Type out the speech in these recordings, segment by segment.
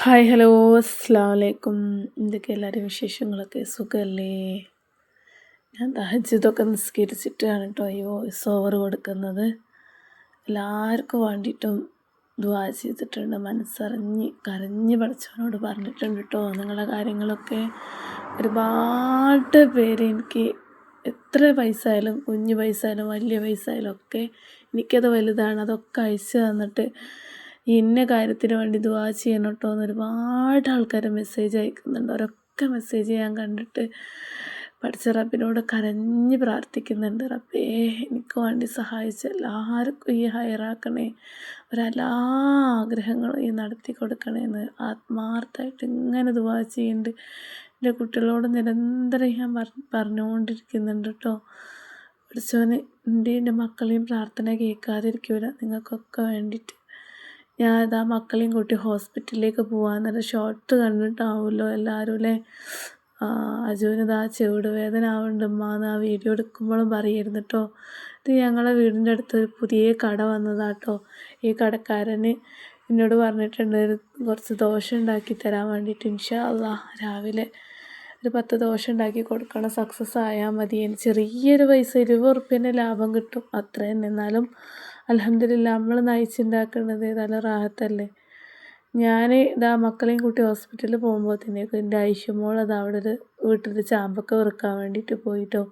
Hi hello അസ്സാം വലൈക്കും എന്തൊക്കെ എല്ലാവരും വിശേഷങ്ങളൊക്കെ? സുഖമല്ലേ ഞാൻ ദഹജിതൊക്കെ നിസ്കരിച്ചിട്ടാണ് കേട്ടോ ഈ വോയിസ് ഓവർ കൊടുക്കുന്നത്. എല്ലാവർക്കും വേണ്ടിയിട്ടും ദുവാ ചെയ്തിട്ടുണ്ട്. മനസ്സറിഞ്ഞ് കരഞ്ഞ് പഠിച്ചവനോട് പറഞ്ഞിട്ടുണ്ട് കേട്ടോ നിങ്ങളുടെ കാര്യങ്ങളൊക്കെ. ഒരുപാട് പേര് എനിക്ക് എത്ര പൈസ ആയാലും കുഞ്ഞു പൈസ ആയാലും വലിയ പൈസ ആയാലും ഒക്കെ എനിക്കത് വലുതാണ്. അതൊക്കെ അയച്ചു തന്നിട്ട് ഇന്ന കാര്യത്തിന് വേണ്ടി ദുവാ ചെയ്യണം കേട്ടോ എന്ന് ഒരുപാട് ആൾക്കാർ മെസ്സേജ് അയക്കുന്നുണ്ട്. അവരൊക്കെ മെസ്സേജ് ഞാൻ കണ്ടിട്ട് പഠിച്ച റബ്ബിനോട് കരഞ്ഞ് പ്രാർത്ഥിക്കുന്നുണ്ട്. റബ്ബേ എനിക്ക് വേണ്ടി സഹായിച്ച എല്ലാവർക്കും ഈ ഹയറാക്കണേ ഒരെല്ലാ ആഗ്രഹങ്ങളും ഈ നടത്തി കൊടുക്കണേ എന്ന് ആത്മാർത്ഥമായിട്ട് ഇങ്ങനെ ദുവാ ചെയ്യുന്നുണ്ട് എന്റെ കുട്ടികളോട് നിരന്തരം ഞാൻ പറഞ്ഞുകൊണ്ടിരിക്കുന്നുണ്ട് കേട്ടോ പഠിച്ചവന് എന്റെ എന്റെ മക്കളെയും പ്രാർത്ഥന കേൾക്കാതിരിക്കൂല. നിങ്ങൾക്കൊക്കെ വേണ്ടിയിട്ട്. ഞാൻ ഇതാ മക്കളെയും കൂട്ടി ഹോസ്പിറ്റലിലേക്ക് പോകാമെന്നൊരു ഷോർട്ട് കണ്ടിട്ടാവുമല്ലോ എല്ലാവരും അല്ലേ? അജുവിന് ഇതാ ചെവിട് വേദന ആവുന്നുണ്ട് ഉമ്മാന്ന് ആ വീഡിയോ എടുക്കുമ്പോഴും പറയായിരുന്നു കേട്ടോ ഇത് ഞങ്ങളെ വീടിന്റെ അടുത്ത് ഒരു പുതിയ കട വന്നതാട്ടോ. ഈ കടക്കാരന് എന്നോട് പറഞ്ഞിട്ടുണ്ട് കുറച്ച് ദോശ ഉണ്ടാക്കി തരാൻ വേണ്ടിയിട്ട് ഇൻഷാ അല്ലാ രാവിലെ. ഒരു പത്ത് ദോശ ഉണ്ടാക്കി കൊടുക്കണം സക്സസ് ആയാൽ മതി. ചെറിയൊരു പൈസ ഇരുപത് ഉറുപ്പ്യന്റെ ലാഭം കിട്ടും. അത്രയും എന്നാലും അലഹമ്മദില്ല നമ്മൾ നയിച്ചുണ്ടാക്കുന്നത് നല്ല റാഹത്തല്ലേ? ഞാൻ ഇതാ മക്കളെയും കൂട്ടി ഹോസ്പിറ്റലിൽ പോകുമ്പോഴത്തേക്ക് എന്റെ ഐഷുമോൾ അത് അവിടെ ഒരു വീട്ടിൽ ചാമ്പക്ക വെറുക്കാൻ വേണ്ടിയിട്ട് പോയിട്ടോ.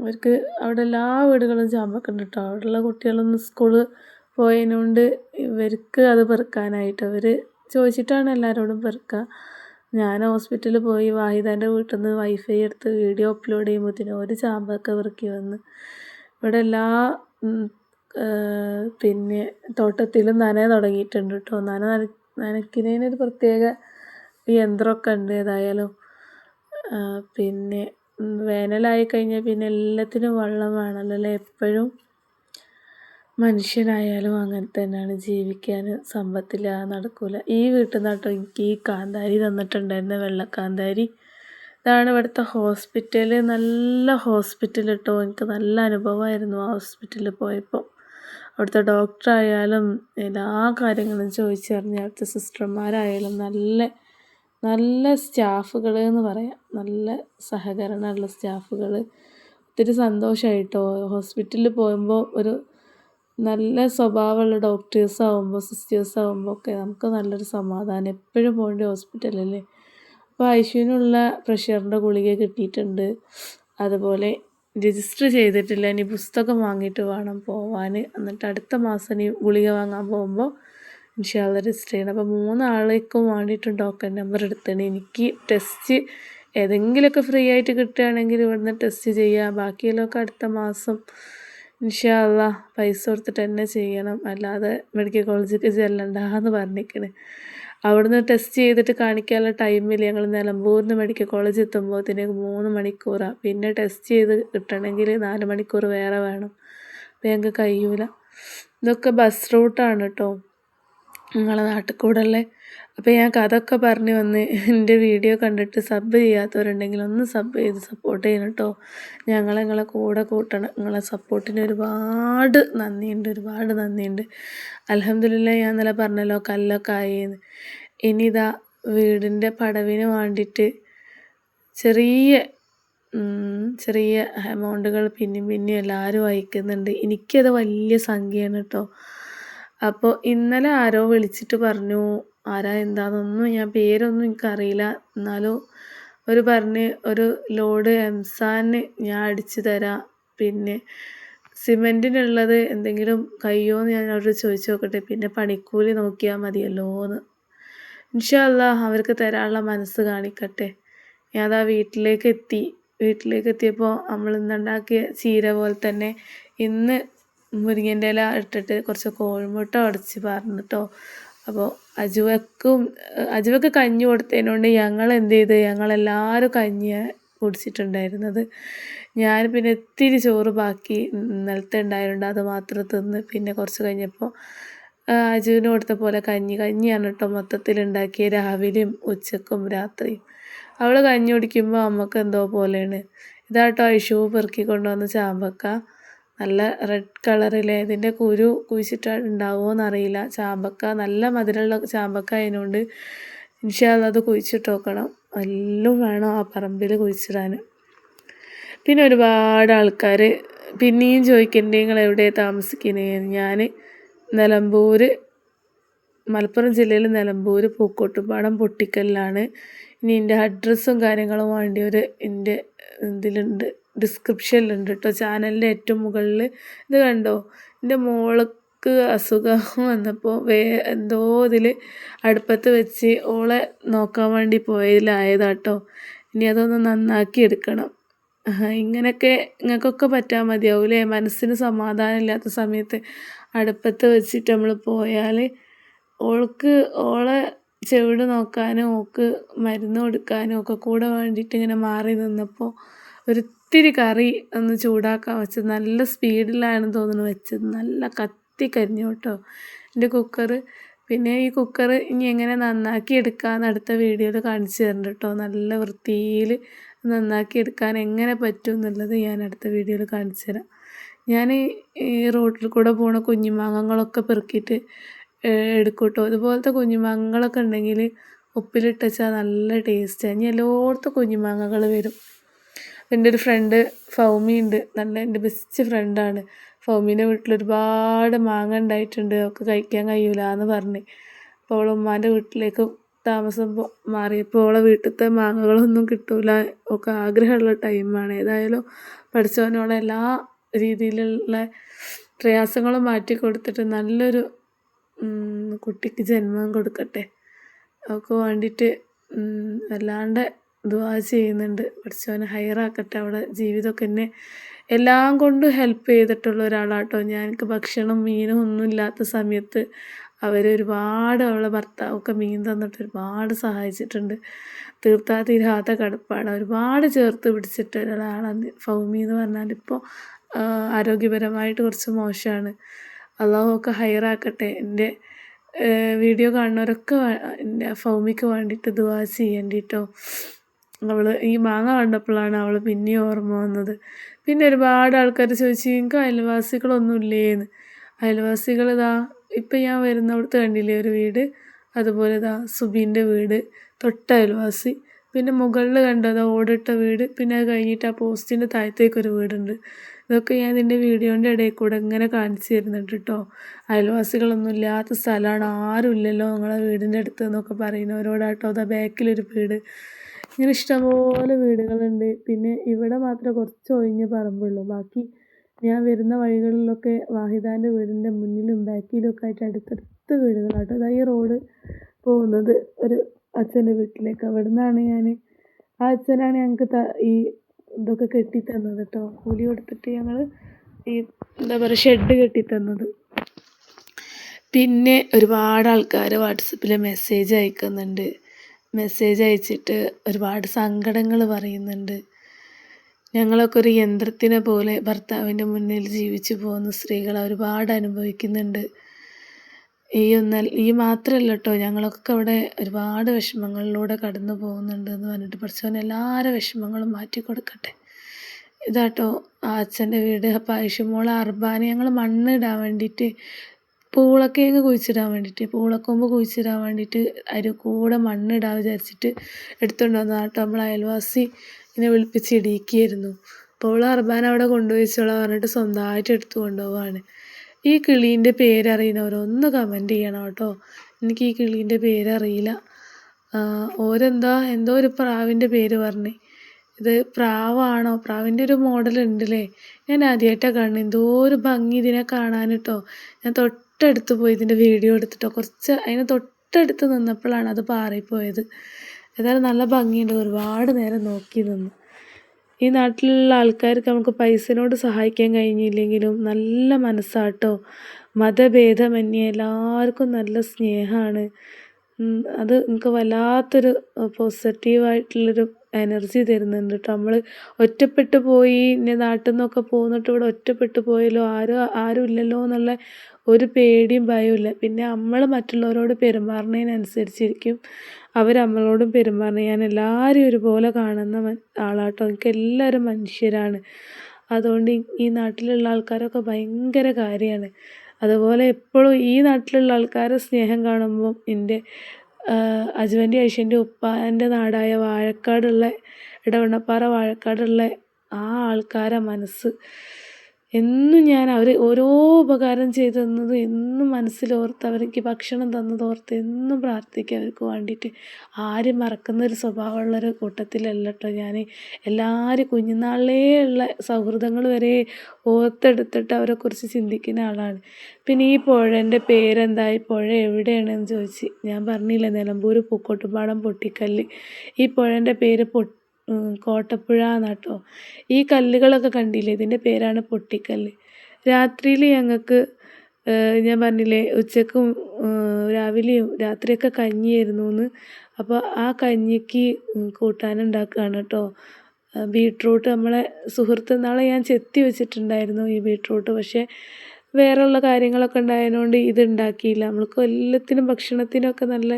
അവർക്ക് അവിടെ എല്ലാ വീടുകളും ചാമ്പക്ക ഉണ്ട് കേട്ടോ അവിടെയുള്ള കുട്ടികളൊന്നും സ്കൂൾ പോയതിനോണ്ട് ഇവർക്ക് അത് പെറുക്കാനായിട്ട് അവർ ചോദിച്ചിട്ടാണ് എല്ലാവരോടും പെറുക്കുക ഞാൻ ഹോസ്പിറ്റലിൽ പോയി വാഹിദാന്റെ വീട്ടിൽ നിന്ന് വൈഫൈ എടുത്ത് വീഡിയോ അപ്ലോഡ് ചെയ്യുമ്പോഴത്തേനും ഒരു ചാമ്പൊക്കെ വെറുക്കി വന്ന്. ഇവിടെ എല്ലാ പിന്നെ തോട്ടത്തിലും നന തുടങ്ങിയിട്ടുണ്ട് കേട്ടോ നന നനയ്ക്കുന്നതിനൊരു പ്രത്യേക യന്ത്രമൊക്കെ ഉണ്ട് ഏതായാലും. പിന്നെ വേനലായി കഴിഞ്ഞാൽ പിന്നെ എല്ലാത്തിനും വെള്ളം വേണമല്ലോ എപ്പോഴും മനുഷ്യനായാലും അങ്ങനെ തന്നെയാണ്. ജീവിക്കാൻ സമ്പത്തില്ല നടക്കില്ല ഈ വീട്ടിൽ നിന്നാട്ടോ എനിക്ക് ഈ കാന്താരി തന്നിട്ടുണ്ടായിരുന്ന വെള്ളക്കാന്താരി. ഇതാണ് ഇവിടുത്തെ ഹോസ്പിറ്റൽ നല്ല ഹോസ്പിറ്റൽ കേട്ടോ എനിക്ക് നല്ല അനുഭവമായിരുന്നു ആ ഹോസ്പിറ്റലിൽ പോയപ്പോൾ. അവിടുത്തെ ഡോക്ടറായാലും എല്ലാ കാര്യങ്ങളും ചോദിച്ചറിഞ്ഞ് അവിടുത്തെ സിസ്റ്റർമാരായാലും നല്ല നല്ല സ്റ്റാഫുകൾ എന്ന് പറയാം. നല്ല സഹകരണമുള്ള സ്റ്റാഫുകൾ. ഒത്തിരി സന്തോഷമായിട്ടോ. ഹോസ്പിറ്റലിൽ പോകുമ്പോൾ ഒരു നല്ല സ്വഭാവമുള്ള ഡോക്ടേഴ്സ് ആകുമ്പോൾ സിസ്റ്റേഴ്സ് ആകുമ്പോൾ ഒക്കെ നമുക്ക് നല്ലൊരു സമാധാനം എപ്പോഴും പോകേണ്ട ഹോസ്പിറ്റലല്ലേ? അപ്പോൾ ഐശുവിനുള്ള പ്രഷറിന്റെ ഗുളിക കിട്ടിയിട്ടുണ്ട്. അതുപോലെ രജിസ്റ്റർ ചെയ്തിട്ടില്ല. ഇനി പുസ്തകം വാങ്ങിയിട്ട് വേണം പോവാൻ എന്നിട്ട് അടുത്ത മാസം ഇനി ഗുളിക വാങ്ങാൻ പോകുമ്പോൾ ഇൻഷാല്ല രജിസ്റ്റർ ചെയ്യണം. അപ്പോൾ മൂന്നാളേക്കും വേണ്ടിയിട്ട് ടോക്കൺ നമ്പർ എടുത്തണം. എനിക്ക് ടെസ്റ്റ് ഏതെങ്കിലുമൊക്കെ ഫ്രീ ആയിട്ട് കിട്ടുകയാണെങ്കിൽ ഇവിടുന്ന് ടെസ്റ്റ് ചെയ്യുക ബാക്കിയുള്ളതൊക്കെ അടുത്ത മാസം ഇൻഷാല്ല പൈസ കൊടുത്തിട്ട് തന്നെ ചെയ്യണം. അല്ലാതെ മെഡിക്കൽ കോളേജിലേക്ക് ചെല്ലണ്ടെന്ന് പറഞ്ഞിരിക്കണേ. അവിടുന്ന് ടെസ്റ്റ് ചെയ്തിട്ട് കാണിക്കാനുള്ള ടൈമിൽ ഞങ്ങൾ നിലമ്പൂരിൽ മെഡിക്കൽ കോളേജ് എത്തുമ്പോഴത്തേക്ക് മൂന്ന് മണിക്കൂറാണ് പിന്നെ ടെസ്റ്റ് ചെയ്ത് കിട്ടണമെങ്കിൽ നാല് മണിക്കൂർ വേറെ വേണം. അപ്പോൾ ഞങ്ങൾക്ക് കഴിയൂല. ഇതൊക്കെ ബസ് റൂട്ടാണ് കേട്ടോ നിങ്ങളെ നാട്ടിൽ കൂടെ ഉള്ള അപ്പോൾ ഞാൻ കഥയൊക്കെ പറഞ്ഞ് വന്ന് എന്റെ വീഡിയോ കണ്ടിട്ട് സബ് ചെയ്യാത്തവരുണ്ടെങ്കിൽ ഒന്ന് സബ് ചെയ്ത് സപ്പോർട്ട് ചെയ്യണം കേട്ടോ ഞങ്ങൾ നിങ്ങളെ കൂടെ കൂട്ടണം. നിങ്ങളെ സപ്പോർട്ടിന് ഒരുപാട് നന്ദിയുണ്ട്. ഒരുപാട് നന്ദിയുണ്ട്. അലഹമില്ല ഞാൻ ഇന്നലെ പറഞ്ഞല്ലോ കല്ലൊക്കെ ആയിന്ന്. ഇനിതാ വീടിന്റെ പടവിന് വേണ്ടിയിട്ട് ചെറിയ ചെറിയ എമൗണ്ടുകൾ പിന്നെയും പിന്നെയും എല്ലാവരും അയക്കുന്നുണ്ട്. എനിക്കത് വലിയ സംഖ്യയാണ് കേട്ടോ അപ്പോൾ ഇന്നലെ ആരോ വിളിച്ചിട്ട് പറഞ്ഞു ആരാ? എന്താണെന്നൊന്നും ഞാൻ പേരൊന്നും എനിക്കറിയില്ല. എന്നാലും ഒരു പറഞ്ഞ് ഒരു ലോഡ് എംസാന് ഞാൻ അടിച്ചു തരാം. പിന്നെ സിമെന്റിനുള്ളത് എന്തെങ്കിലും കയ്യോ എന്ന് ഞാൻ അവരോട് ചോദിച്ചു നോക്കട്ടെ. പിന്നെ പണിക്കൂലി നോക്കിയാൽ മതിയല്ലോ എന്ന്. ഇൻഷല്ല അവർക്ക് തരാനുള്ള മനസ്സ് കാണിക്കട്ടെ. ഞാൻ അതാ വീട്ടിലേക്ക് എത്തി. വീട്ടിലേക്ക് എത്തിയപ്പോൾ നമ്മൾ ഇന്നുണ്ടാക്കിയ ചീര പോലെ തന്നെ ഇന്ന് മുരിങ്ങന്റെ ഇല ഇട്ടിട്ട് കുറച്ച് കോഴിമുട്ട ഉടച്ച് പറഞ്ഞിട്ടോ അപ്പോൾ അജുവക്കും അജുവക്ക് കഞ്ഞി കൊടുത്തതിനോണ്ട് ഞങ്ങൾ എന്ത് ചെയ്ത് ഞങ്ങളെല്ലാവരും കഞ്ഞി കുടിച്ചിട്ടുണ്ടായിരുന്നത്. ഞാൻ പിന്നെ ഇത്തിരി ചോറ് ബാക്കി ഇന്നലത്തെ ഉണ്ടായതുകൊണ്ട് അത് മാത്രം തിന്ന് പിന്നെ കുറച്ച് കഴിഞ്ഞപ്പോൾ അജുവിന് കൊടുത്ത പോലെ കഞ്ഞി കഞ്ഞിയാണ് കേട്ടോ മൊത്തത്തിൽ ഉണ്ടാക്കിയ രാവിലെയും ഉച്ചക്കും രാത്രിയും. അവൾ കഞ്ഞി കുടിക്കുമ്പോൾ അമ്മയ്ക്ക് എന്തോ പോലെയാണ്. ഇതാട്ടോ ഐഷു പെറുക്കി കൊണ്ടുവന്ന ചാമ്പക്ക. നല്ല റെഡ് കളറിലെ ഇതിന്റെ കുരു കുഴിച്ചിട്ടാൽ ഉണ്ടാവുമോ അറിയില്ല ചാമ്പക്ക നല്ല മധുരമുള്ള ചാമ്പക്ക ആയതുകൊണ്ട് ഇൻഷാല്ല അത് കുഴിച്ചിട്ട് നോക്കണം. എല്ലാം വേണം ആ പറമ്പിൽ കുഴിച്ചിടാൻ. പിന്നെ ഒരുപാട് ആൾക്കാർ പിന്നെയും ചോദിക്കേണ്ടി നിങ്ങൾ എവിടെയാണ് താമസിക്കുന്നത് ഞാൻ നിലമ്പൂർ മലപ്പുറം ജില്ലയിൽ നിലമ്പൂർ പൂക്കോട്ടുപാടം പൊട്ടിക്കലിലാണ്. ഇനി എന്റെ അഡ്രസ്സും കാര്യങ്ങളും ഒരു എന്റെ ഇതിലുണ്ട്. ഡിസ്ക്രിപ്ഷനിലുണ്ട് കേട്ടോ ചാനലിന്റെ ഏറ്റവും മുകളിൽ ഇത് കണ്ടോ? എന്റെ മോൾക്ക് അസുഖം വന്നപ്പോൾ വേ എന്തോ ഇതിൽ അടുപ്പത്ത് വെച്ച് ഓളെ നോക്കാൻ വേണ്ടി പോയതിലായതാട്ടോ. ഇനി അതൊന്ന് നന്നാക്കി എടുക്കണം. ഇങ്ങനെയൊക്കെ നിങ്ങൾക്കൊക്കെ പറ്റാൻ മതിയാവൂലേ മനസ്സിന് സമാധാനം ഇല്ലാത്ത സമയത്ത് അടുപ്പത്ത് വെച്ചിട്ട് നമ്മൾ പോയാൽ ഓൾക്ക് ഓളെ ചെവിട് നോക്കാനും ഓക്ക് മരുന്ന് കൊടുക്കാനും ഒക്കെ കൂടെ വേണ്ടിയിട്ട് ഇങ്ങനെ മാറി നിന്നപ്പോൾ ഒരിത്തിരി കറി ഒന്ന് ചൂടാക്കാൻ വെച്ചത്. നല്ല സ്പീഡിലാണ് തോന്നുന്നു വെച്ചത്. നല്ല കത്തി കരിഞ്ഞു കേട്ടോ. എന്റെ കുക്കർ പിന്നെ ഈ കുക്കർ ഇനി എങ്ങനെ നന്നാക്കി എടുക്കാമെന്ന് അടുത്ത വീഡിയോയിൽ കാണിച്ചു തരുന്നുണ്ട് കേട്ടോ. നല്ല വൃത്തിയിൽ നന്നാക്കി എടുക്കാൻ എങ്ങനെ പറ്റും എന്നുള്ളത് ഞാൻ അടുത്ത വീഡിയോയിൽ കാണിച്ചു തരാം. ഞാൻ ഈ റോട്ടിൽ കൂടെ പോണ കുഞ്ഞുമാങ്ങകളൊക്കെ പെറുക്കിയിട്ട് എടുക്കും കേട്ടോ. ഇതുപോലത്തെ കുഞ്ഞുമാങ്ങകളൊക്കെ ഉണ്ടെങ്കിൽ ഉപ്പിലിട്ട് നല്ല ടേസ്റ്റാണ് ഇനി എല്ലായിടത്തും കുഞ്ഞുമാങ്ങകൾ വരും. എന്റെ ഒരു ഫ്രണ്ട് ഫൗമി ഉണ്ട്. നല്ല എന്റെ ബെസ്റ്റ് ഫ്രണ്ടാണ് ഫൗമീന്റെ വീട്ടിൽ ഒരുപാട് മാങ്ങ ഉണ്ടായിട്ടുണ്ട്. അവൾക്ക് കഴിക്കാൻ കഴിയൂല എന്ന് പറഞ്ഞ്. അപ്പോൾ അവൾ ഉമ്മാന്റെ വീട്ടിലേക്ക് താമസം മാറിയപ്പോൾ അവളെ വീട്ടിലത്തെ മാങ്ങകളൊന്നും കിട്ടൂല. ഒക്കെ ആഗ്രഹമുള്ള ടൈമാണ് ഏതായാലും പഠിച്ചവനോളെ എല്ലാ രീതിയിലുള്ള പ്രയാസങ്ങളും മാറ്റി കൊടുത്തിട്ട് നല്ലൊരു കുട്ടിക്ക് ജന്മം കൊടുക്കട്ടെ. അവൾക്ക് വേണ്ടിയിട്ട് വല്ലാണ്ട് ദുആ ചെയ്യുന്നുണ്ട്. പഠിച്ചവനെ ഹയറാക്കട്ടെ അവിടെ ജീവിതമൊക്കെ എന്നെ എല്ലാം കൊണ്ടും ഹെൽപ്പ് ചെയ്തിട്ടുള്ള ഒരാളാട്ടോ. ഞാൻ എനിക്ക് ഭക്ഷണം മീനും ഒന്നും ഇല്ലാത്ത സമയത്ത് അവർ ഒരുപാട് അവളെ ഭർത്താവൊക്കെ മീൻ തന്നിട്ട് ഒരുപാട് സഹായിച്ചിട്ടുണ്ട്. തീർത്താ തീരാത്ത കടപ്പാട് ഒരുപാട് ചേർത്ത് പിടിച്ചിട്ട് ഒരാളാണ് ഫൗമി എന്ന് പറഞ്ഞാൽ ഇപ്പോൾ ആരോഗ്യപരമായിട്ട് കുറച്ച് മോശമാണ്. ഹയർ ഹയറാക്കട്ടെ എന്റെ വീഡിയോ കാണുന്നവരൊക്കെ എന്റെ ഫൗമിക്ക് വേണ്ടിയിട്ട് ദുവാ ചെയ്യേണ്ടിട്ടോ. അവൾ ഈ മാങ്ങ കണ്ടപ്പോഴാണ് അവൾ പിന്നെയും ഓർമ്മ വന്നത്. പിന്നെ ഒരുപാട് ആൾക്കാർ ചോദിച്ചു നിങ്ങൾക്ക് അയൽവാസികളൊന്നുമില്ലേന്ന്. അയൽവാസികൾ ഇതാ ഇപ്പം ഞാൻ വരുന്നിടത്ത് കണ്ടില്ലേ ഒരു വീട്? അതുപോലെ ഇതാ സുബീന്റെ വീട് തൊട്ട അയൽവാസി. പിന്നെ മുകളിൽ കണ്ടത് ഓടിട്ട വീട്? പിന്നെ അത് കഴിഞ്ഞിട്ട് ആ പോസ്റ്റിന്റെ താഴത്തേക്കൊരു വീടുണ്ട്. ഇതൊക്കെ ഞാൻ ഇതിന്റെ വീഡിയോന്റെ ഇടയിൽ കൂടെ ഇങ്ങനെ കാണിച്ചു തരുന്നുണ്ട് കേട്ടോ അയൽവാസികളൊന്നും ഇല്ലാത്ത സ്ഥലമാണ്. ആരും ഇല്ലല്ലോ നിങ്ങളെ വീടിന്റെ അടുത്ത് എന്നൊക്കെ പറയുന്നവരോടാട്ടോ അതാ ബാക്കിലൊരു വീട്. ഇങ്ങനെ ഇഷ്ടംപോലെ വീടുകളുണ്ട്. പിന്നെ ഇവിടെ മാത്രമേ കുറച്ച് ഒഴിഞ്ഞ പറമ്പുള്ളൂ. ബാക്കി ഞാൻ വരുന്ന വഴികളിലൊക്കെ വാഹിദാന്റെ വീടിന്റെ മുന്നിലും ബാക്കിലും ഒക്കെ ആയിട്ട് അടുത്തടുത്ത് വീടുകളാട്ടോ. ദാ ഈ റോഡ് പോകുന്നത് ഒരു അച്ഛന്റെ വീട്ടിലേക്ക്. അവിടെ നിന്നാണ് ഞാൻ ആ അച്ഛനാണ് ഞങ്ങൾക്ക് ത ഈ ഇതൊക്കെ കെട്ടി തന്നത് കേട്ടോ കൂലി കൊടുത്തിട്ട് ഞങ്ങൾ ഈ എന്താ പറയുക ഷെഡ് കെട്ടി തന്നത് പിന്നെ ഒരുപാട് ആൾക്കാർ വാട്സപ്പിൽ മെസ്സേജ് അയക്കുന്നുണ്ട്. മെസ്സേജ് അയച്ചിട്ട് ഒരുപാട് സങ്കടങ്ങൾ പറയുന്നുണ്ട്. ഞങ്ങളൊക്കെ ഒരു യന്ത്രത്തിനെ പോലെ ഭർത്താവിന്റെ മുന്നിൽ ജീവിച്ചു പോകുന്ന സ്ത്രീകൾ ഒരുപാട് അനുഭവിക്കുന്നുണ്ട്. ഈ ഒന്നൽ ഈ മാത്രമല്ല കേട്ടോ ഞങ്ങളൊക്കെ അവിടെ ഒരുപാട് വിഷമങ്ങളിലൂടെ കടന്നു പോകുന്നുണ്ട് എന്ന് പറഞ്ഞിട്ട് പഠിച്ചവൻ എല്ലാവരുടെ വിഷമങ്ങളും മാറ്റി കൊടുക്കട്ടെ. ഇതാട്ടോ ആ അച്ഛന്റെ വീട് അപ്പോൾ ആയിഷമോൾ അർബാന ഞങ്ങൾ മണ്ണിടാൻ വേണ്ടിയിട്ട് പൂളക്കിഴങ്ങ് കുഴിച്ചിടാൻ വേണ്ടിയിട്ട് പൂളക്കൊമ്പ് കുഴിച്ചിടാൻ വേണ്ടിയിട്ട് അതിൽ കൂടെ മണ്ണിടാൻ വിചാരിച്ചിട്ട് എടുത്തുകൊണ്ട് വന്നതാണ് കേട്ടോ നമ്മൾ അയൽവാസി ഇങ്ങനെ വിളിപ്പിച്ച് ഇടിയിക്കുകയായിരുന്നു. അപ്പോൾ അവൾ അർബാൻ അവിടെ കൊണ്ടുപോയിച്ചോളാം പറഞ്ഞിട്ട് സ്വന്തമായിട്ട് എടുത്തു കൊണ്ടുപോവാണ്. ഈ കിളീന്റെ പേരറിയുന്നവരൊന്ന് കമന്റ് ചെയ്യണം കേട്ടോ. എനിക്ക് ഈ കിളീന്റെ പേരറിയില്ല. ഓരെന്താ എന്തോ ഒരു പ്രാവിന്റെ പേര് പറഞ്ഞ്. ഇത് പ്രാവാണോ? പ്രാവിന്റെ ഒരു മോഡൽ ഉണ്ടല്ലേ. ഞാൻ ആദ്യമായിട്ടാണ് കാണുന്നത് എന്തോ ഒരു ഭംഗി ഇതിനെ കാണാൻ കേട്ടോ. ഞാൻ തൊട്ടടുത്ത് പോയി ഇതിന്റെ വീഡിയോ എടുത്തിട്ടോ. കുറച്ച് അതിന് തൊട്ടടുത്ത് നിന്നപ്പോഴാണ് അത് പാറിപ്പോയത്. ഏതായാലും നല്ല ഭംഗിയുണ്ട്. ഒരുപാട് നേരം നോക്കി നിന്നു. ഈ നാട്ടിലുള്ള ആൾക്കാർക്ക് നമുക്ക് പൈസനോട് സഹായിക്കാൻ കഴിഞ്ഞില്ലെങ്കിലും നല്ല മനസ്സാട്ടോ. മതഭേദമന്യേ എല്ലാവർക്കും നല്ല സ്നേഹമാണ്. അത് നമുക്ക് വല്ലാത്തൊരു പോസിറ്റീവായിട്ടുള്ളൊരു എനർജി തരുന്നുണ്ട് കേട്ടോ നമ്മൾ ഒറ്റപ്പെട്ടു പോയി ഇന്ന നാട്ടിൽ നിന്നൊക്കെ പോന്നിട്ട് ഇവിടെ ഒറ്റപ്പെട്ടു പോയല്ലോ ആരും ആരും ഇല്ലല്ലോ എന്നുള്ള ഒരു പേടിയും ഭയവും ഇല്ല പിന്നെ നമ്മൾ മറ്റുള്ളവരോട് പെരുമാറുന്നതിനനുസരിച്ചിരിക്കും. അവർ നമ്മളോടും പെരുമാറുന്നത്. ഞാൻ എല്ലാവരും ഒരുപോലെ കാണുന്ന ആളാട്ടോ. എനിക്ക് എല്ലാവരും മനുഷ്യരാണ്. അതുകൊണ്ട് ഈ നാട്ടിലുള്ള ആൾക്കാരൊക്കെ ഭയങ്കര കാര്യമാണ്. അതുപോലെ എപ്പോഴും ഈ നാട്ടിലുള്ള ആൾക്കാരെ സ്നേഹം കാണുമ്പോൾ എന്റെ അജുവന്റെ ഐശ്വന്റെ ഉപ്പാന്റെ നാടായ വാഴക്കാടുള്ള ഇടവണ്ണപ്പാറ വാഴക്കാടുള്ള ആ ആൾക്കാരെ മനസ്സ് എന്നും ഞാൻ അവർ ഓരോ ഉപകാരം ചെയ്തു തന്നത് എന്നും മനസ്സിലോർത്ത് അവർക്ക് ഭക്ഷണം തന്നതോർത്ത് എന്നും പ്രാർത്ഥിക്കുക അവർക്ക് വേണ്ടിയിട്ട്. ആരും മറക്കുന്ന ഒരു സ്വഭാവമുള്ളൊരു കൂട്ടത്തിലല്ല കേട്ടോ ഞാൻ എല്ലാവരും കുഞ്ഞുനാളിലേ ഉള്ള സൗഹൃദങ്ങൾ വരെ ഓർത്തെടുത്തിട്ട് അവരെക്കുറിച്ച് ചിന്തിക്കുന്ന ആളാണ്. പിന്നെ ഈ പുഴന്റെ പേരെന്തായി പുഴ എവിടെയാണെന്ന് ചോദിച്ച് ഞാൻ പറഞ്ഞില്ല നിലമ്പൂർ പൂക്കോട്ടുപാടം പൊട്ടിക്കല്ല്. ഈ പുഴന്റെ പേര് പൊട്ടി കോട്ടപ്പുഴ എന്നാട്ടോ. ഈ കല്ലുകളൊക്കെ കണ്ടില്ലേ? ഇതിന്റെ പേരാണ് പൊട്ടിക്കല്ല്. രാത്രിയിൽ ഞങ്ങൾക്ക് ഞാൻ പറഞ്ഞില്ലേ ഉച്ചക്കും രാവിലെയും രാത്രിയൊക്കെ കഞ്ഞിയായിരുന്നു എന്ന് അപ്പോൾ ആ കഞ്ഞിക്ക് കൂട്ടാനുണ്ടാക്കുകയാണ് കേട്ടോ ബീട്രൂട്ട് നമ്മളെ സുഹൃത്ത് നാളെ ഞാൻ ചെത്തി വെച്ചിട്ടുണ്ടായിരുന്നു ഈ ബീട്രൂട്ട്. പക്ഷേ വേറെയുള്ള കാര്യങ്ങളൊക്കെ ഉണ്ടായതുകൊണ്ട് ഇത് ഉണ്ടാക്കിയില്ല. നമ്മൾക്ക് എല്ലാത്തിനും ഭക്ഷണത്തിനൊക്കെ നല്ല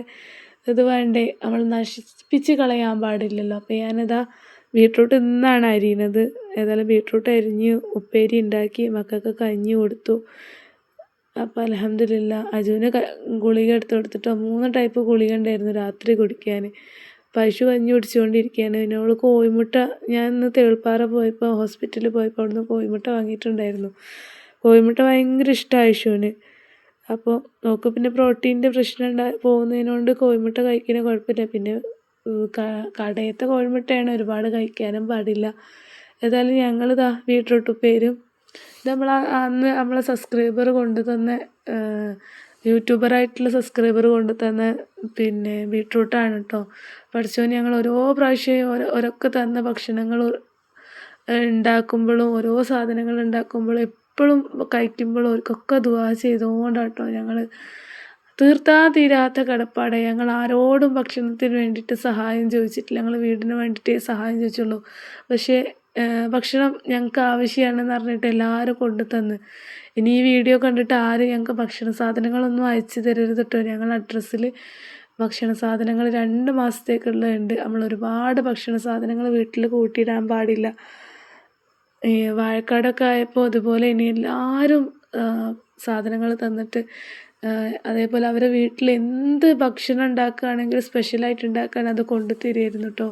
ഇത് വേണ്ടേ? നമ്മൾ നശിപ്പിച്ച് കളയാൻ പാടില്ലല്ലോ. അപ്പോൾ ഞാനിതാ ബീട്രൂട്ട് ഇന്നാണ് അരിയുന്നത്. ഏതായാലും ബീട്രൂട്ട് അരിഞ്ഞ് ഉപ്പേരി ഉണ്ടാക്കി മക്കൾക്ക് കഞ്ഞി കൊടുത്തു. അപ്പോൾ അലഹമില്ല അജുവിന് ഗുളിക എടുത്ത് കൊടുത്തിട്ടോ? മൂന്ന് ടൈപ്പ് ഗുളിക ഉണ്ടായിരുന്നു രാത്രി കുടിക്കാൻ. പശു കഞ്ഞി കുടിച്ചുകൊണ്ടിരിക്കുകയാണ്. പിന്നെ അവൾ കോഴിമുട്ട ഞാൻ ഇന്ന് തേൾപ്പാറ പോയപ്പോൾ ഹോസ്പിറ്റലിൽ പോയപ്പോൾ അവിടുന്ന് കോഴിമുട്ട വാങ്ങിയിട്ടുണ്ടായിരുന്നു. കോഴിമുട്ട ഭയങ്കര ഇഷ്ടമായി യശുവിന് അപ്പോൾ നമുക്ക് പിന്നെ പ്രോട്ടീന്റെ പ്രശ്നം ഉണ്ടായി പോകുന്നതിനോണ്ട് കോഴിമുട്ട കഴിക്കണേ കുഴപ്പമില്ല. പിന്നെ കടയത്തെ കോഴിമുട്ടയാണ് ഒരുപാട് കഴിക്കാനും പാടില്ല. ഏതായാലും ഞങ്ങളിതാ ബീട്രൂട്ട് ഉപ്പേരും ഇത് നമ്മൾ അന്ന് നമ്മളെ സബ്സ്ക്രൈബർ കൊണ്ട് തന്ന യൂട്യൂബറായിട്ടുള്ള സബ്സ്ക്രൈബർ കൊണ്ട് തന്ന പിന്നെ ബീട്രൂട്ടാണ് കേട്ടോ പഠിച്ചോ ഞങ്ങൾ ഓരോ പ്രാവശ്യം ഓരോ ഓരോക്കെ തന്ന ഭക്ഷണങ്ങൾ ഉണ്ടാക്കുമ്പോഴും ഓരോ സാധനങ്ങൾ ഉണ്ടാക്കുമ്പോഴും എപ്പോഴും കഴിക്കുമ്പോഴും അവർക്കൊക്കെ ദുവാ ചെയ്തുകൊണ്ടാട്ടോ ഞങ്ങൾ തീർത്താ തീരാത്ത കടപ്പാടെ. ഞങ്ങൾ ആരോടും ഭക്ഷണത്തിന് വേണ്ടിയിട്ട് സഹായം ചോദിച്ചിട്ടില്ല. ഞങ്ങൾ വീടിന് വേണ്ടിയിട്ടേ സഹായം ചോദിച്ചുള്ളൂ. പക്ഷേ ഭക്ഷണം ഞങ്ങൾക്ക് ആവശ്യമാണെന്ന് പറഞ്ഞിട്ട് എല്ലാവരും കൊണ്ടു തന്ന് ഇനി ഈ വീഡിയോ കണ്ടിട്ട് ആരും ഞങ്ങൾക്ക് ഭക്ഷണ സാധനങ്ങളൊന്നും അയച്ചു തരരുത് കേട്ടോ ഞങ്ങൾ അഡ്രസ്സിൽ ഭക്ഷണ സാധനങ്ങൾ രണ്ട് മാസത്തേക്കുള്ളതുണ്ട്. നമ്മൾ ഒരുപാട് ഭക്ഷണ സാധനങ്ങൾ വീട്ടിൽ കൂട്ടിയിടാൻ പാടില്ല. ഈ വാഴക്കാടൊക്കെ ആയപ്പോൾ അതുപോലെ ഇനി എല്ലാവരും സാധനങ്ങൾ തന്നിട്ട് അതേപോലെ അവരെ വീട്ടിൽ എന്ത് ഭക്ഷണം ഉണ്ടാക്കുകയാണെങ്കിലും സ്പെഷ്യലായിട്ട് ഉണ്ടാക്കാൻ അത് കൊണ്ടു തരുമായിരുന്നു കേട്ടോ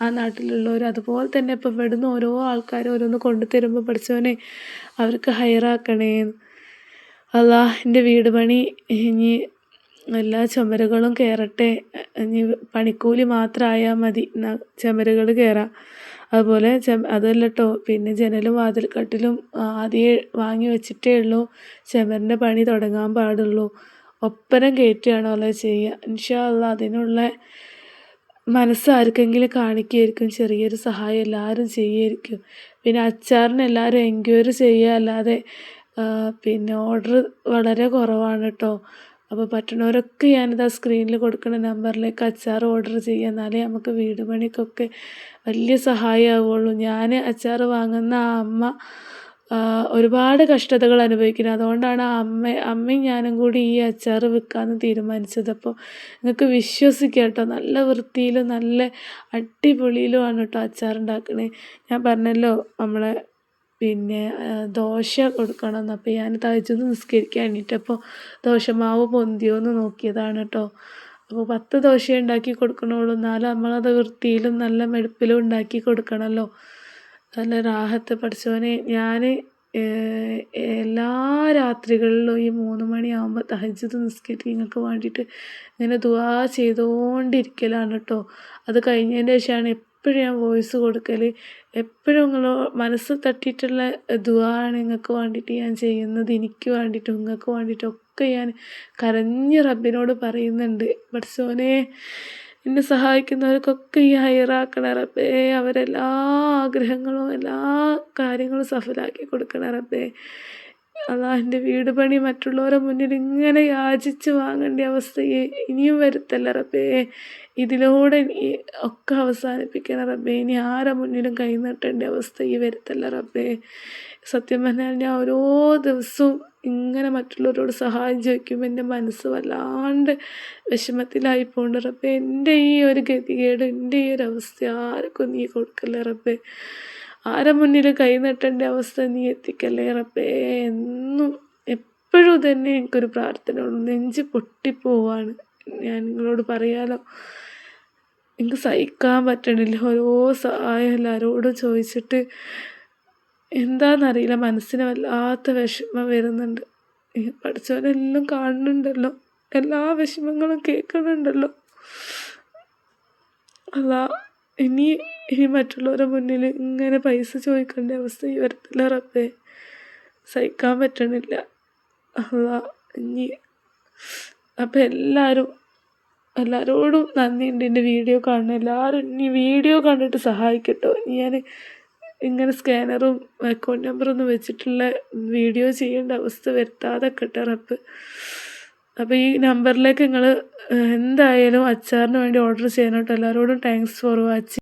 ആ നാട്ടിലുള്ളവർ അതുപോലെ തന്നെ ഇപ്പോൾ ഇവിടുന്ന് ഓരോ ആൾക്കാർ ഓരോന്ന് കൊണ്ടു തരുമ്പോൾ പഠിച്ചവനെ അവർക്ക് ഹയറാക്കണേ അല്ലാ എന്റെ വീട് പണി ഇനി എല്ലാ ചുമരുകളും കയറട്ടെ ഇനി പണിക്കൂലി മാത്രമായാൽ മതി. ചുമരുകൾ കയറാം അതുപോലെ അതല്ല കേട്ടോ പിന്നെ ജനലും വാതിൽക്കട്ടിലും ആദ്യമേ വാങ്ങി വെച്ചിട്ടേ ഉള്ളൂ. ചുമരിന്റെ പണി തുടങ്ങാൻ പാടുള്ളൂ. ഒപ്പരം കയറ്റുകയാണല്ലോ ചെയ്യുക. ഇൻഷാ അതിനുള്ള മനസ്സ് ആർക്കെങ്കിലും കാണിക്കുമായിരിക്കും ചെറിയൊരു സഹായം എല്ലാവരും ചെയ്യുമായിരിക്കും പിന്നെ അച്ചാറിന് എല്ലാവരും എൻക്വയറി ചെയ്യുക അല്ലാതെ പിന്നെ ഓർഡർ വളരെ കുറവാണ് കേട്ടോ അപ്പോൾ പറ്റുന്നവരൊക്കെ ഞാനിതാ സ്ക്രീനിൽ കൊടുക്കുന്ന നമ്പറിലേക്ക് അച്ചാർ ഓർഡർ ചെയ്യുക. എന്നാലേ നമുക്ക് വീട് പണിക്കൊക്കെ വലിയ സഹായമാവുള്ളൂ ഞാൻ അച്ചാർ വാങ്ങുന്ന ആ അമ്മ ഒരുപാട് കഷ്ടതകൾ അനുഭവിക്കുന്നത് അതുകൊണ്ടാണ് ആ അമ്മ അമ്മയും ഞാനും കൂടി ഈ അച്ചാർ വിൽക്കാമെന്ന് തീരുമാനിച്ചത്. അപ്പോൾ നിങ്ങൾക്ക് വിശ്വസിക്കാം കേട്ടോ. നല്ല വൃത്തിയിലും നല്ല അടിപൊളിയിലുമാണ് കേട്ടോ അച്ചാർ ഉണ്ടാക്കണേ. ഞാൻ പറഞ്ഞല്ലോ നമ്മളെ പിന്നെ ദോശ കൊടുക്കണം അപ്പോൾ ഞാൻ തയ്ച്ചൊന്ന് നിസ്കരിക്കാൻ എണീറ്റപ്പോൾ ദോശമാവ് പൊന്തിയോ എന്ന് നോക്കിയതാണ് കേട്ടോ അപ്പോൾ പത്ത് ദോശ ഉണ്ടാക്കി കൊടുക്കണുള്ളൂ എന്നാലും നമ്മളത് വൃത്തിയിലും നല്ല മെടുപ്പിലും ഉണ്ടാക്കി കൊടുക്കണമല്ലോ നല്ല റാഹത്ത് പഠിച്ചവനെ. ഞാൻ എല്ലാ രാത്രികളിലും ഈ മൂന്ന് മണിയാകുമ്പോൾ തഹജ്ജുദ് നിങ്ങൾക്ക് വേണ്ടിയിട്ട് ഇങ്ങനെ ദുവാ ചെയ്തുകൊണ്ടിരിക്കലാണ് കേട്ടോ അത് കഴിഞ്ഞതിന്റെ ശേഷമാണ് എപ്പോഴും ഞാൻ വോയിസ് കൊടുക്കൽ എപ്പോഴും നിങ്ങൾ മനസ്സ് തട്ടിയിട്ടുള്ള ദുആണ് നിങ്ങൾക്ക് വേണ്ടിയിട്ട് ഞാൻ ചെയ്യുന്നത് എനിക്ക് വേണ്ടിയിട്ട് നിങ്ങൾക്ക് വേണ്ടിയിട്ടൊക്കെ ഞാൻ കരഞ്ഞ് റബ്ബിനോട് പറയുന്നുണ്ട്. പഠിച്ചോനെ എന്നെ സഹായിക്കുന്നവർക്കൊക്കെ ഈ ഹയറാക്കണ റബ്ബേ അവരെല്ലാ ആഗ്രഹങ്ങളും എല്ലാ കാര്യങ്ങളും സഫലാക്കി കൊടുക്കണ റബ്ബേ. അള്ളാഹിന്റെ വീട് പണി മറ്റുള്ളവരെ മുന്നിൽ ഇങ്ങനെ യാചിച്ച് വാങ്ങേണ്ട അവസ്ഥയെ ഇനിയും വരുത്തല്ല റബ്ബേ. ഇതിലൂടെ ഒക്കെ അവസാനിപ്പിക്കണം റബ്ബേ. ഇനി ആരെ മുന്നിലും കൈ നീട്ടേണ്ട അവസ്ഥ ഈ വരുത്തല്ല റബ്ബേ. സത്യം പറഞ്ഞാൽ ഞാൻ ഓരോ ദിവസവും ഇങ്ങനെ മറ്റുള്ളവരോട് സഹായം ചോദിക്കുമ്പോൾ എന്റെ മനസ്സ് വല്ലാണ്ട് വിഷമത്തിലായി പോകുന്നുണ്ട് റബ്ബേ. എന്റെ ഈ ഒരു ഗതികേട് എന്റെ ഈ ഒരു അവസ്ഥ ആർക്കും നീ കൊടുക്കല്ലേ റബ്ബേ. ആരെ മുന്നിൽ കൈ നീട്ടേണ്ട അവസ്ഥ നീ എത്തിക്കല്ലേ റബ്ബേ. എന്നും എപ്പോഴും തന്നെ എനിക്കൊരു പ്രാർത്ഥന നെഞ്ച് പൊട്ടിപ്പോവാണ്. ഞാൻ നിങ്ങളോട് പറയാലോ. എനിക്ക് സഹിക്കാൻ പറ്റണില്ല. ഓരോ സഹായം എല്ലാവരോടും ചോദിച്ചിട്ട് എന്താണെന്നറിയില്ല മനസ്സിന് വല്ലാത്ത വിഷമം വരുന്നുണ്ട്. പഠിച്ചവരെല്ലാം കാണുന്നുണ്ടല്ലോ. എല്ലാ വിഷമങ്ങളും കേൾക്കുന്നുണ്ടല്ലോ. അല്ല ഇനി ഇനി മറ്റുള്ളവരുടെ മുന്നിൽ ഇങ്ങനെ പൈസ ചോദിക്കേണ്ട അവസ്ഥ ഈ വരത്തില്ല റബ്ബേ. സഹിക്കാൻ പറ്റണില്ല. അല്ല ഇനി. അപ്പം എല്ലാവരും എല്ലാവരോടും നന്ദിയുണ്ട് എന്റെ വീഡിയോ കാണുന്ന എല്ലാവരും ഇനി വീഡിയോ കണ്ടിട്ട് സഹായിക്കട്ടോ. ഞാൻ ഇങ്ങനെ സ്കാനറും അക്കൗണ്ട് നമ്പറൊന്നും വെച്ചിട്ടുള്ള വീഡിയോ ചെയ്യേണ്ട അവസ്ഥ വരുത്താതെ റബ്ബ്. അപ്പോൾ ഈ നമ്പറിലേക്ക് നിങ്ങൾ എന്തായാലും അച്ചാറിന് വേണ്ടി ഓർഡർ ചെയ്യണം കേട്ടോ എല്ലാവരോടും താങ്ക്സ് ഫോർ വാച്ചിങ്